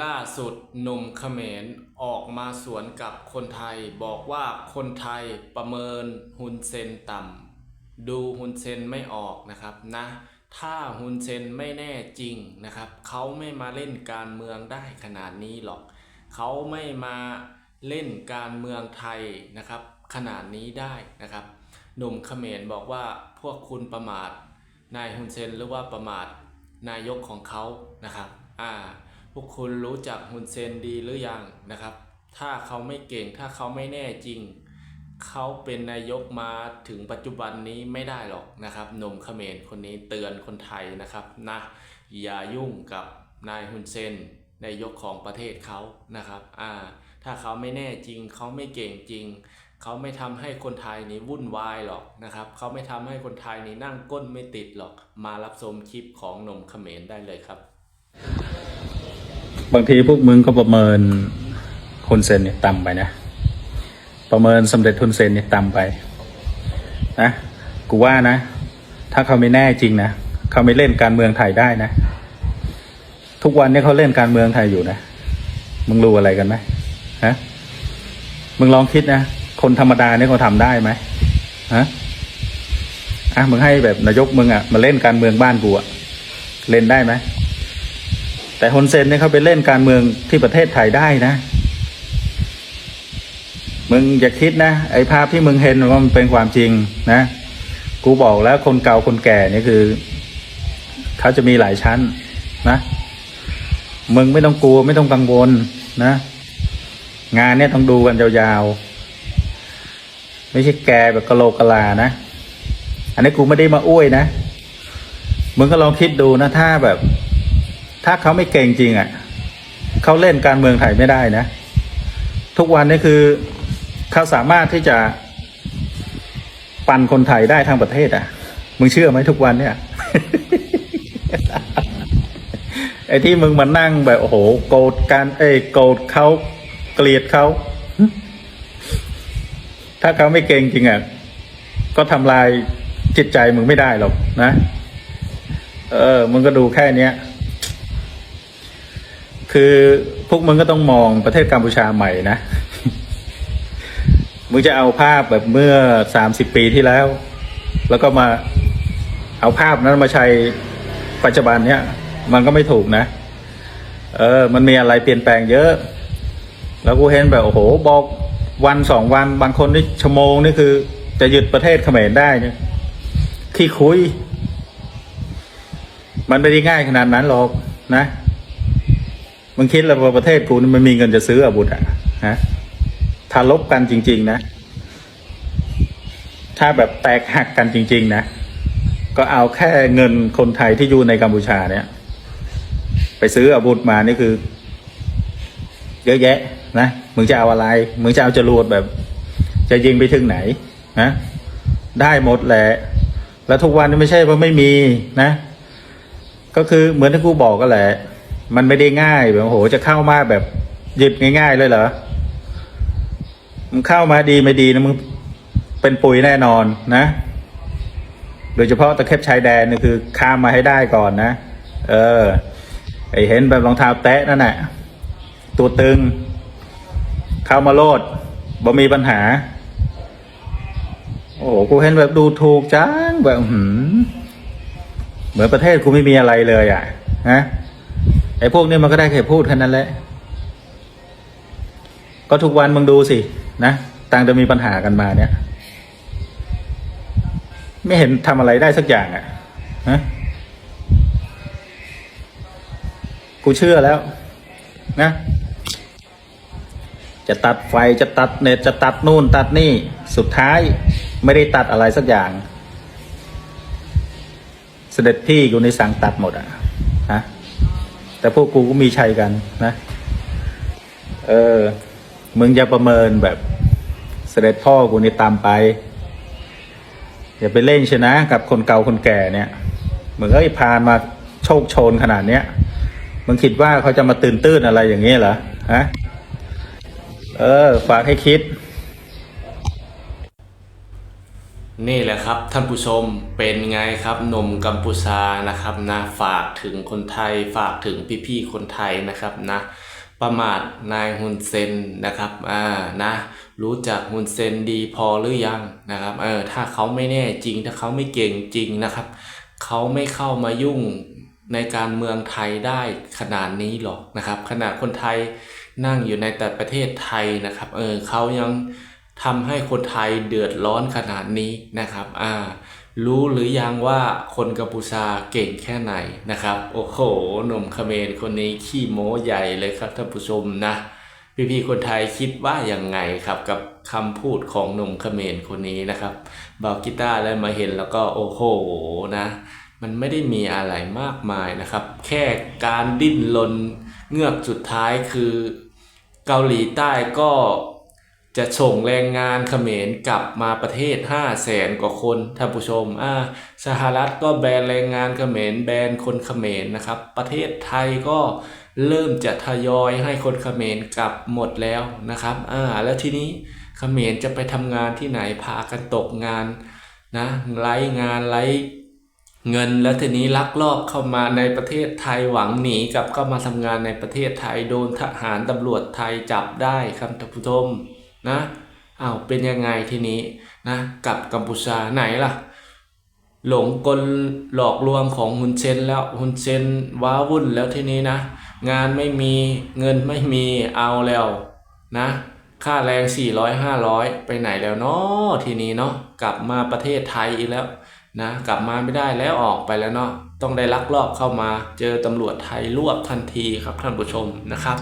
ล่าสุดหนุ่มเขมรออกมาสวนกับคนไทย บอกว่าคนไทยประเมินฮุนเซนต่ำดูฮุนเซนไม่ออกนะครับนะ ถ้าฮุนเซนไม่แน่จริงนะครับ เขาไม่มาเล่นการเมืองได้ขนาดนี้หรอก เขาไม่มาเล่นการเมืองไทยนะครับ ขนาดนี้ได้นะครับ หนุ่มเขมรบอกว่าพวกคุณประมาทนายฮุนเซนหรือว่าประมาทนายกของเขานะครับอ่า พวกคุณรู้จักฮุนเซนดีหรือยังนะครับ ถ้าเขาไม่เก่งถ้าเขาไม่แน่จริง เขาเป็นนายกมาถึงปัจจุบันนี้ไม่ได้หรอกนะครับหนุ่มเขมรคนนี้เตือนคนไทยนะครับนะอย่ายุ่งกับนายฮุนเซนนายกของประเทศเขานะครับอ่าถ้าเขาไม่แน่จริง เขาไม่เก่งจริง เขาไม่ทำให้คนไทยนี่วุ่นวายหรอกนะครับ เขาไม่ทำให้คนไทยนี่นั่งก้นไม่ติดหรอก มารับชมคลิปของหนุ่มเขมรได้เลยครับ บางทีพวกมึงก็ประเมินฮุนเซนเนี่ยต่ำไปนะ ประเมินสำเร็จฮุนเซนเนี่ยต่ำไปนะกูว่านะ ถ้าเขาไม่แน่จริงนะเขาไม่เล่นการเมืองไทยได้นะ ทุกวันนี้เขาเล่นการเมืองไทยอยู่นะมึงรู้อะไรกันไหมฮะมึงลองคิดนะคนธรรมดาเนี่ยเขาทำได้ไหมฮะอะมึงให้แบบนายกมึงอะ่ะมาเล่นการเมืองบ้านกูอะ่ะเล่นได้ไหม แต่ฮุนเซนเนี่ยเขาไปเล่นการเมืองที่ประเทศไทยได้นะ มึงอย่าคิดนะ ไอ้ภาพที่มึงเห็นว่ามันเป็นความจริงนะ กูบอกแล้วคนเก่าคนแก่นี่คือเขาจะมีหลายชั้นนะ มึงไม่ต้องกลัวไม่ต้องกังวลนะ งานเนี่ยต้องดูกันยาวๆ ไม่ใช่แกแบบกะโหลกกะลานะ อันนี้กูไม่ได้มาอ้วยนะ มึงก็ลองคิดดูนะถ้าแบบ ถ้าเขาไม่เก่งจริงอะ่ะเขาเล่นการเมืองไทยไม่ได้นะ ทุกวันนี้คือเขาสามารถที่จะปั่นคนไทยได้ทั้งประเทศอะ่ะ มึงเชื่อไหมทุกวันเนี่ยไอ้ที่มึงมานั่งแบบโอ้โหโกรธการเอ้ยโกรธเขาเกลียดเขาถ้าเขาไม่เก่งจริงอะ่ะก็ทำลายจิตใจมึงไม่ได้หรอกนะ เออ มึงก็ดูแค่เนี้ย คือพวกมึงก็ต้องมองประเทศกัมพูชาใหม่นะ มึงจะเอาภาพแบบเมื่อสามสิบปีที่แล้ว แล้วก็มาเอาภาพนั้นมาใช้ปัจจุบันเนี้ยมันก็ไม่ถูกนะ เออ มันมีอะไรเปลี่ยนแปลงเยอะ แล้วกูเห็นแบบโอ้โหบอกวันสองวันบางคนนี่ชั่วโมงนี่คือ จะหยุดประเทศเขมรได้เนี่ยขี้คุย มันไม่ได้ง่ายขนาดนั้นหรอกนะ มึงคิดแล้วว่าประเทศกูนี่มันมีเงินจะซื้ออาวุธอะฮะถ้าลบกันจริง ๆ นะ ถ้าแบบแตกหักกันจริง ๆ นะ ก็เอาแค่เงินคนไทยที่อยู่ในกัมพูชาเนี่ย ไปซื้ออาวุธมานี่คือ เยอะแยะ นะ มึงจะเอาอะไร มึงจะเอาจรวดแบบ จะยิงไปถึงไหน นะ ได้หมดแหละ แล้วทุกวันนี้ไม่ใช่ว่าไม่มีนะ ก็คือเหมือนที่กูบอกก็แหละ มันไม่ได้ง่ายแบบโอ้โหจะเข้ามาแบบหยิบง่ายๆเลยเหรอมึงเข้ามาดีไม่ดีนะมึงเป็นปุ๋ยแน่นอนนะ โดยเฉพาะตะเข็บชายแดนนี่คือข้ามมาให้ได้ก่อนนะ เออ ไอเห็นแบบรองเท้าแตะนั่นแหละตัวตึง เข้ามาโลดบ่มีปัญหา โอ้โหกูเห็นแบบดูถูกจังแบบหืมเหมือนประเทศกูไม่มีอะไรเลยอะฮะ ไอ้พวกนี้มันก็ได้แค่พูดแค่นั้นแหละ ก็ทุกวันมึงดูสิ นะต่างจะมีปัญหากันมาเนี่ย ไม่เห็นทำอะไรได้สักอย่างอะฮะกูเชื่อแล้ว นะ จะตัดไฟจะตัดเน็ตจะตัดนู่น ตัดนี่ สุดท้ายไม่ได้ตัดอะไรสักอย่าง เสด็จพี่อยู่ในสังตัดหมดอะฮะ แต่พวกกูก็มีชัยกันนะ เออ มึงอย่าประเมินแบบเสด็จพ่อกูนี่ตามไป อย่าไปเล่นชนะ กับคนเก่าคนแก่เนี่ยมึงเอ้ยพานมาโชคโชนขนาดเนี้ยมึงคิดว่าเขาจะมาตื่นตื้นอะไรอย่างนี้เหรอฮะเออ ฝากให้คิด นี่แหละครับท่านผู้ชมเป็นไงครับหนมกัมพูชานะครับนะฝากถึงคนไทยฝากถึงพี่ๆคนไทยนะครับนะประมาทนายฮุนเซนนะครับอ่านะรู้จักฮุนเซนดีพอหรือยังนะครับเออถ้าเขาไม่แน่จริงถ้าเขาไม่เก่งจริงนะครับเขาไม่เข้ามายุ่งในการเมืองไทยได้ขนาดนี้หรอกนะครับขนาดคนไทยนั่งอยู่ในแต่ประเทศไทยนะครับเออเขายัง ทำให้คนไทยเดือดร้อนขนาดนี้นะครับ อ่า รู้หรือยังว่าคนกัมพูชาเก่งแค่ไหนนะครับ โอ้โหหนุ่มเขมรคนนี้ขี้โม้ใหญ่เลยครับท่านผู้ชมนะ พี่ๆคนไทยคิดว่าอยังไงครับกับคำพูดของหนุ่มเขมรคนนี้นะครับบาวกีตาร์แล้วมาเห็นแล้วก็โอ้โหนะ มันไม่ได้มีอะไรมากมายนะครับ แค่การดิ้นรนเงือกสุดท้ายคือ เกาหลีใต้ก็ จะส่งแรงงานเขมรกลับมาประเทศ 5 0 0แสนกว่าคนท่านผู้ชมอ่าสหรัฐก็แบนแรงงานเขมรแบนคนเขมรนะครับ ประเทศไทยก็เริ่มจะทยอยให้คนเขมรกลับหมดแล้วนะครับอ่าแล้วทีนี้เขมรจะไปทำงานที่ไหนพากันตกงานนะไร้งานไร้เงินแล้วทีนี้ลักลอบเข้ามาในประเทศไทยหวังหนีกลับเข้ามาทำงานในประเทศไทยโดนทหารตำรวจไทยจับได้ครับท่านผู้ชม นะอ้าวเป็นยังไงทีนี้นะกับกัมพูชาไหนล่ะ หลงกลหลอกลวงของฮุนเซนแล้วฮุนเซนว้าวุ่นแล้วทีนี้นะ งานไม่มีเงินไม่มีเอาแล้วนะค่าแรง 400 500 ไปไหนแล้วเนาะทีนี้เนาะกลับมาประเทศไทยอีกแล้วนะกลับมาไม่ได้แล้วออกไปแล้วเนาะต้องได้ลักลอบเข้ามาเจอตำรวจไทยรวบทันทีครับท่านผู้ชมนะครับ